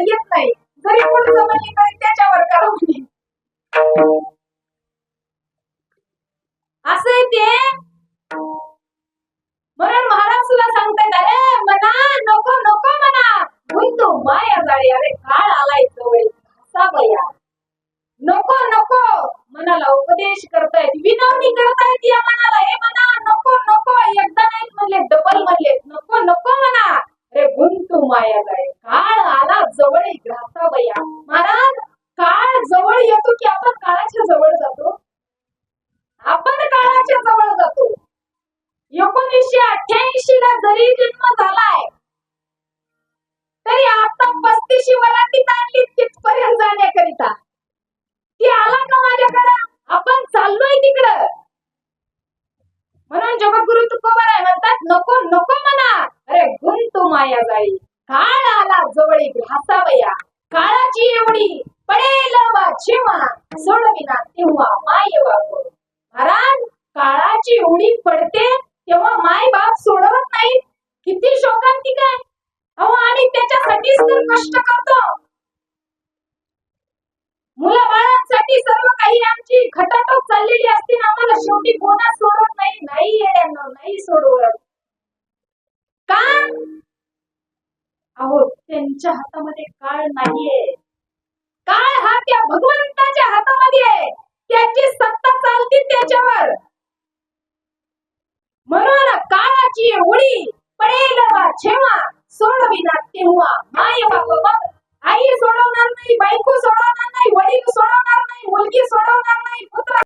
येत नाही जरी पुढचं त्याच्यावर करा असं म्हणून महाराज सांगतायत अरे मना नको नको म्हणा तो माया जाळी अरे काळ आलाय जवळ घासा बया नको नको. मनाला उपदेश करतायत विनवणी करतायत. गुंतू माया काळ आला जवळ ग्रासा बया महाराज काळ जवळ येतो की आपण काळाच्या जवळ जातो? आपण काळाच्या जवळ जातो. एकोणीसशे अठ्ठ्याऐंशी ला जरी जन्म झालाय तरी आता पस्तीशी वरातीत आणली तिथपर्यंत जाण्याकरिता ती आला का माझ्याकडं? आपण चाललोय तिकडं. म्हणून जगद्गुरु तुकोबाराय म्हणतात नको नको म्हणा. अरे गुंतू माया जाळी काळ आला जवळी घासावया काळाची एवढी पडेल जेव्हा सोडविना तेव्हा माय वागो महाराज काळाची एवढी पडते तेव्हा माय बाप सोडवत नाही? किती शोकांतिक आहे अहो आम्ही त्याच्यासाठीच तर कष्ट करतो. मुलं बाळांसाठी सर्व काही आमची खटाटोप चाललेली असते आम्हाला शेवटी कोणा सोडत नाही? नाही येण्यानं नाही सोडवत. आहोत त्यांच्या हातामध्ये काळ नाहीये. काळ हा त्या भगवंताच्या हातामध्ये आहे. त्याची सत्ता चालती त्याच्यावर. म्हणून काळाची उडी पडेल जेव्हा सोडविना तेव्हा. माय बाप आई सोडवणार नाही बायको सोडवणार नाही वडील सोडवणार